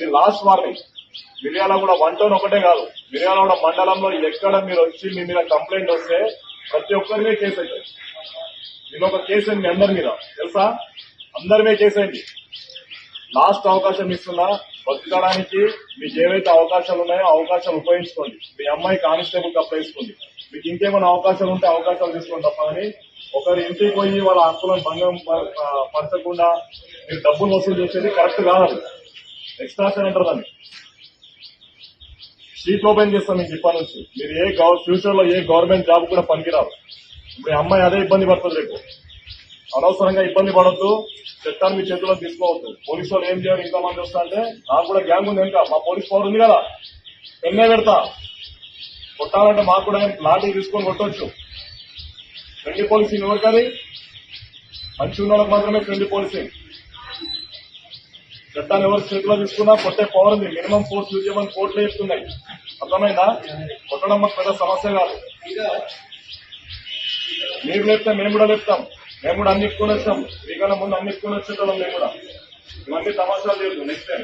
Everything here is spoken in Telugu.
ఇది లాస్ట్ వార్నింగ్ మిర్యాల కూడా వన్ టౌన్ ఒకటే కాదు. మిర్యాల కూడా మండలంలో ఎక్కడ మీరు వచ్చి మీ మీద కంప్లైంట్ వస్తే ప్రతి ఒక్కరి మీద కేసు అవుతుంది నేను ఒక కేసు అయింది మీ అందరి మీద. తెలుసా? అందరి మీద కేసు అయింది లాస్ట్ అవకాశం ఇస్తున్నా బతకడానికి మీకు ఏవైతే అవకాశాలు ఉన్నాయో అవకాశాలు ఉపయోగించుకోండి. మీ అమ్మాయి కానిస్టేబుల్ అప్లయించుకోండి మీకు ఇంకేమైనా అవకాశాలు ఉంటే అవకాశాలు తీసుకోండి తప్ప కానీ ఒకరి ఇంటికి పోయి వాళ్ళ హక్కులను భంగం పరచకుండా మీరు డబ్బులు వసూలు చేసేది కరెక్ట్ కాదు. ఎక్స్ట్రాక్షన్ అంటారు దాన్ని షీట్ ఓపెన్ చేస్తాం మీకు ఇప్పటి నుంచి. మీరు ఏ ఫ్యూచర్లో ఏ గవర్నమెంట్ జాబ్ కూడా పనికిరావు ఇప్పుడు ఈ అమ్మాయి అదే ఇబ్బంది పడుతుంది రేపు. అనవసరంగా ఇబ్బంది పడద్దు. చట్టాన్ని మీ చేతిలో తీసుకోవద్దు. పోలీసు వాళ్ళు ఏం చేయాలి ఇంకా మంది వస్తా అంటే నాకు కూడా గ్యాంగ్ ఉంది ఇంకా మా పోలీస్ పవర్ ఉంది కదా. పెన్నే పెడతా. కొట్టాలంటే మాకు కూడా లాఠీ తీసుకొని కొట్టొచ్చు. ఫ్రెండ్లీ పోలీసింగ్ ఎవరు కానీ మంచి ఉన్న మాత్రమే ఫ్రెండ్లీ పోలీసింగ్ చట్టాన్ని ఎవరు చేతిలో తీసుకున్నా కొట్టే పవర్ ఉంది. మినిమం ఫోర్స్ యూజ్ చేయమని కోర్టులు చెప్తున్నాయి అర్థమైందా? కొట్టడం మాకు పెద్ద సమస్య కాదు. మీరు లేపితే మేము కూడా లేపుతాం. మేము కూడా అన్ని ఎక్కుకొని వచ్చాం మీకన్నా ముందు అన్ని ఎక్కుకొని వచ్చేటోళ్ళం మేము కూడా. ఇవన్నీ తమాషాలు లేదు నెక్స్ట్ టైం